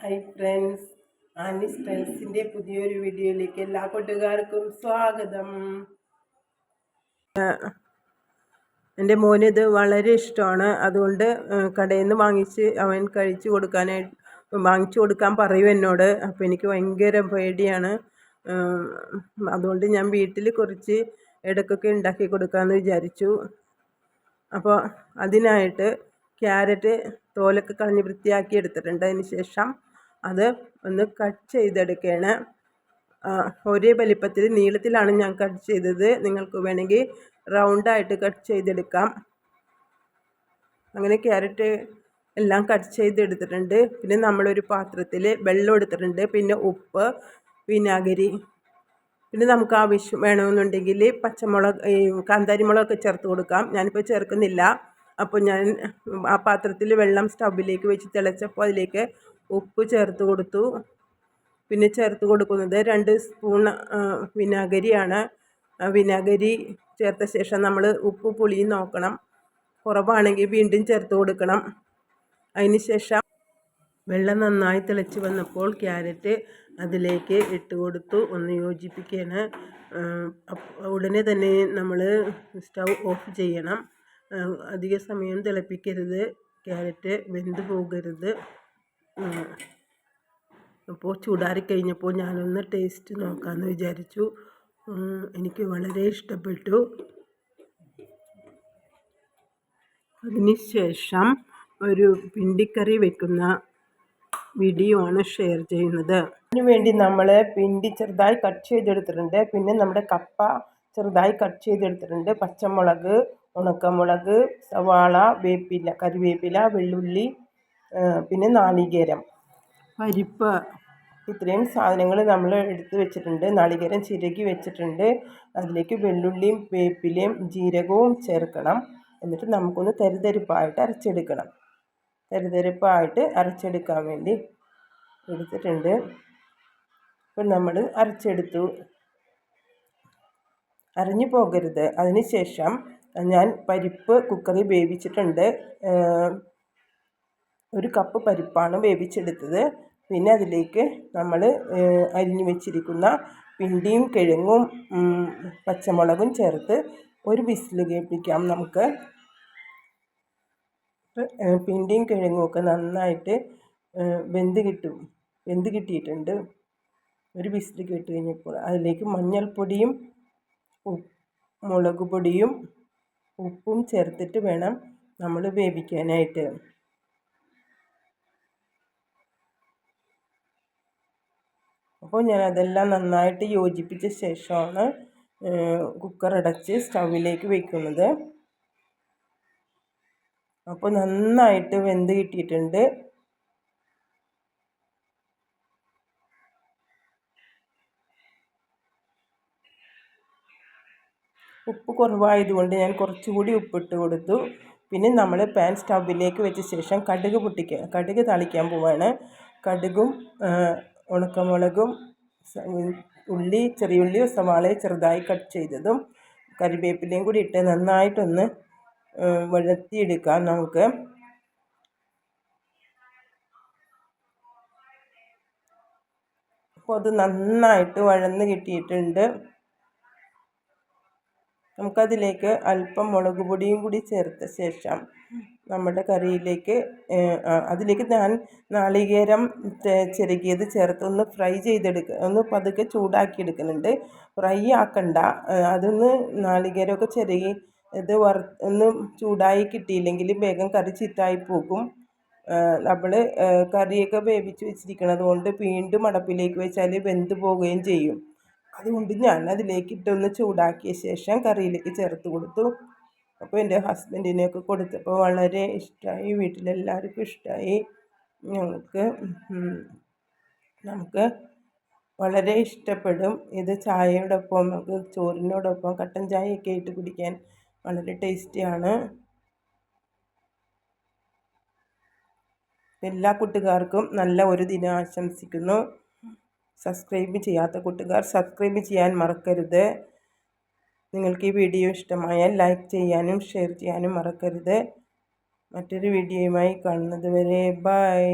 Hi friends Annie സ്റ്റൈൽസിന്റെ പുതിയൊരു വീഡിയോയിലേക്ക് എല്ലാ കൂട്ടുകാർക്കും സ്വാഗതം. എന്റെ മോന് ഇത് വളരെ ഇഷ്ടമാണ്. അതുകൊണ്ട് കടയിൽ നിന്ന് വാങ്ങിച്ച് അവൻ കഴിച്ചു കൊടുക്കാനായിട്ട് വാങ്ങിച്ചു കൊടുക്കാൻ പറയും എന്നോട്. അപ്പോൾ എനിക്ക് ഭയങ്കര പേടിയാണ്. അതുകൊണ്ട് ഞാൻ വീട്ടിൽ കുറച്ച് ഇടക്കൊക്കെ ഉണ്ടാക്കി കൊടുക്കാമെന്ന് വിചാരിച്ചു. അപ്പോൾ അതിനായിട്ട് ക്യാരറ്റ് തോലൊക്കെ കളഞ്ഞ് വൃത്തിയാക്കി എടുത്തിട്ടുണ്ട്. അതിന് ശേഷം അത് ഒന്ന് കട്ട് ചെയ്തെടുക്കുകയാണ് ഒരേ വലിപ്പത്തിൽ നീളത്തിലാണ് ഞാൻ കട്ട് ചെയ്തത്. നിങ്ങൾക്ക് വേണമെങ്കിൽ റൗണ്ടായിട്ട് കട്ട് ചെയ്തെടുക്കാം. അങ്ങനെ ക്യാരറ്റ് എല്ലാം കട്ട് ചെയ്തെടുത്തിട്ടുണ്ട്. പിന്നെ നമ്മളൊരു പാത്രത്തിൽ വെള്ളം എടുത്തിട്ടുണ്ട്. പിന്നെ ഉപ്പ് വിനാഗിരി. പിന്നെ നമുക്ക് ആവശ്യം വേണമെന്നുണ്ടെങ്കിൽ പച്ചമുളക് ഈ കാന്താരിമുളകൊക്കെ ചേർത്ത് കൊടുക്കാം. ഞാനിപ്പോൾ ചേർക്കുന്നില്ല. അപ്പോൾ ഞാൻ ആ പാത്രത്തിൽ വെള്ളം സ്റ്റൗവിലേക്ക് വെച്ച് തിളച്ചപ്പോൾ അതിലേക്ക് ഉപ്പ് ചേർത്ത് കൊടുത്തു. പിന്നെ ചേർത്ത് കൊടുക്കുന്നത് രണ്ട് സ്പൂൺ വിനാഗിരിയാണ്. വിനാഗിരി ചേർത്ത ശേഷം നമ്മൾ ഉപ്പ് പുളി നോക്കണം. കുറവാണെങ്കിൽ വീണ്ടും ചേർത്ത് കൊടുക്കണം. അതിന് ശേഷം വെള്ളം നന്നായി തിളച്ച് വന്നപ്പോൾ ക്യാരറ്റ് അതിലേക്ക് ഇട്ട് കൊടുത്തു. ഒന്ന് യോജിപ്പിക്കുകയാണ് ഉടനെ തന്നെ നമ്മൾ സ്റ്റൗ ഓഫ് ചെയ്യണം. അധിക സമയം തിളപ്പിക്കരുത്. ക്യാരറ്റ് വെന്ത് പോകരുത്. അപ്പോൾ ചൂടാറി കഴിഞ്ഞപ്പോൾ ഞാനൊന്ന് ടേസ്റ്റ് നോക്കാമെന്ന് വിചാരിച്ചു. എനിക്ക് വളരെ ഇഷ്ടപ്പെട്ടു. അതിന് ശേഷം ഒരു പിണ്ടിക്കറി വെക്കുന്ന വീഡിയോ ആണ് ഷെയർ ചെയ്യുന്നത്. അതിനുവേണ്ടി നമ്മൾ പിണ്ടി ചെറുതായി കട്ട് ചെയ്തെടുത്തിട്ടുണ്ട്. പിന്നെ നമ്മുടെ കപ്പ ചെറുതായി കട്ട് ചെയ്തെടുത്തിട്ടുണ്ട്. പച്ചമുളക് ഉണക്കമുളക് സവാള വേപ്പില കറിവേപ്പില വെള്ളുള്ളി പിന്നെ നാളികേരം. പരിപ്പ്. ഇത്രയും സാധനങ്ങൾ നമ്മൾ എടുത്ത് വെച്ചിട്ടുണ്ട്. നാളികേരം ചിരകി വെച്ചിട്ടുണ്ട്. അതിലേക്ക് വെള്ളുള്ളിയും വേപ്പിലയും ജീരകവും ചേർക്കണം. എന്നിട്ട് നമുക്കൊന്ന് തരിതരിപ്പായിട്ട് അരച്ചെടുക്കണം. തരിതരിപ്പായിട്ട് അരച്ചെടുക്കാൻ വേണ്ടി എടുത്തിട്ടുണ്ട്. ഇപ്പം നമ്മൾ അരച്ചെടുത്തു. അരഞ്ഞു പോകരുത്. അതിന് ശേഷം ഞാൻ പരിപ്പ് കുക്കറിൽ വേവിച്ചിട്ടുണ്ട്. ഒരു കപ്പ് പരിപ്പാണ് വേവിച്ചെടുത്തത്. പിന്നെ അതിലേക്ക് നമ്മൾ അരിഞ്ഞു വെച്ചിരിക്കുന്ന പിണ്ടിയും കിഴങ്ങും പച്ചമുളകും ചേർത്ത് ഒരു വിസിൽ കേൾപ്പിക്കാം നമുക്ക്. പിണ്ടിയും കിഴങ്ങും ഒക്കെ നന്നായിട്ട് വെന്ത് കിട്ടും. വെന്ത് കിട്ടിയിട്ടുണ്ട്. ഒരു വിസിൽ കേട്ട് കഴിഞ്ഞപ്പോൾ അതിലേക്ക് മഞ്ഞൾപ്പൊടിയും മുളക് പൊടിയും ഉപ്പും ചേർത്തിട്ട് വേണം നമ്മൾ വേവിക്കാനായിട്ട്. അപ്പോൾ ഞാൻ അതെല്ലാം നന്നായിട്ട് യോജിപ്പിച്ച ശേഷമാണ് കുക്കർ അടച്ച് സ്റ്റൗവിലേക്ക് വയ്ക്കുന്നത് അപ്പോൾ നന്നായിട്ട് വെന്ത് കിട്ടിയിട്ടുണ്ട്. ഉപ്പ് കുറവായതുകൊണ്ട് ഞാൻ കുറച്ചുകൂടി ഉപ്പിട്ട് കൊടുത്തു. പിന്നെ നമ്മൾ പാൻ സ്റ്റൗവിലേക്ക് വെച്ച ശേഷം കടുക് പൊട്ടിക്കുക കടുക് തളിക്കാൻ പോവാണ്. കടുകും ഉണക്കമുളകും ഉള്ളി ചെറിയുള്ളിയും സവാളയും ചെറുതായി കട്ട് ചെയ്തതും കറിവേപ്പിലയും കൂടി ഇട്ട് നന്നായിട്ടൊന്ന് വഴത്തിയെടുക്കാം നമുക്ക്. അപ്പോൾ അത് നന്നായിട്ട് വഴന്ന് കിട്ടിയിട്ടുണ്ട്. നമുക്കതിലേക്ക് അല്പം മുളക് പൊടിയും കൂടി ചേർത്ത ശേഷം നമ്മുടെ കറിയിലേക്ക് അതിലേക്ക് ഞാൻ നാളികേരം ചിരകിയത് ചേർത്ത് ഒന്ന് ഫ്രൈ ചെയ്തെടുക്കുക ഒന്ന് പതുക്കെ ചൂടാക്കി എടുക്കുന്നുണ്ട് ഫ്രൈ ആക്കണ്ട. അതൊന്ന് നാളികേരമൊക്കെ ചിരകി ഇത് വറ ഒന്ന് ചൂടായി കിട്ടിയില്ലെങ്കിൽ വേഗം കറി ചിറ്റായി പോകും. നമ്മൾ കറിയൊക്കെ വേവിച്ച് വെച്ചിരിക്കുന്നത് കൊണ്ട് വീണ്ടും അടപ്പിലേക്ക് വെച്ചാൽ വെന്ത് പോവുകയും ചെയ്യും. അതുകൊണ്ട് ഞാൻ അതിലേക്ക് ഇട്ടൊന്ന് ചൂടാക്കിയ ശേഷം കറിയിലേക്ക് ചേർത്ത് കൊടുത്തു. അപ്പോൾ എന്റെ ഹസ്ബൻഡിനൊക്കെ കൊടുത്തപ്പോൾ വളരെ ഇഷ്ടമായി വീട്ടിലെല്ലാവർക്കും ഇഷ്ടമായി ഞങ്ങൾക്ക് നമുക്ക് വളരെ ഇഷ്ടപ്പെടും. ഇത് ചായയോടൊപ്പം നമുക്ക് ചോറിനോടൊപ്പം കട്ടൻ ചായയൊക്കെ ആയിട്ട് കുടിക്കാൻ വളരെ ടേസ്റ്റിയാണ്. എല്ലാ കൂട്ടുകാർക്കും നല്ല ഒരു ദിനം ആശംസിക്കുന്നു. സബ്സ്ക്രൈബ് ചെയ്യാത്ത കൂട്ടുകാർ സബ്സ്ക്രൈബ് ചെയ്യാൻ മറക്കരുത്. നിങ്ങൾക്ക് ഈ വീഡിയോ ഇഷ്ടമായാൽ ലൈക്ക് ചെയ്യാനും ഷെയർ ചെയ്യാനും മറക്കരുത്. മറ്റൊരു വീഡിയോയുമായി കാണുന്നത് വരെ ബൈ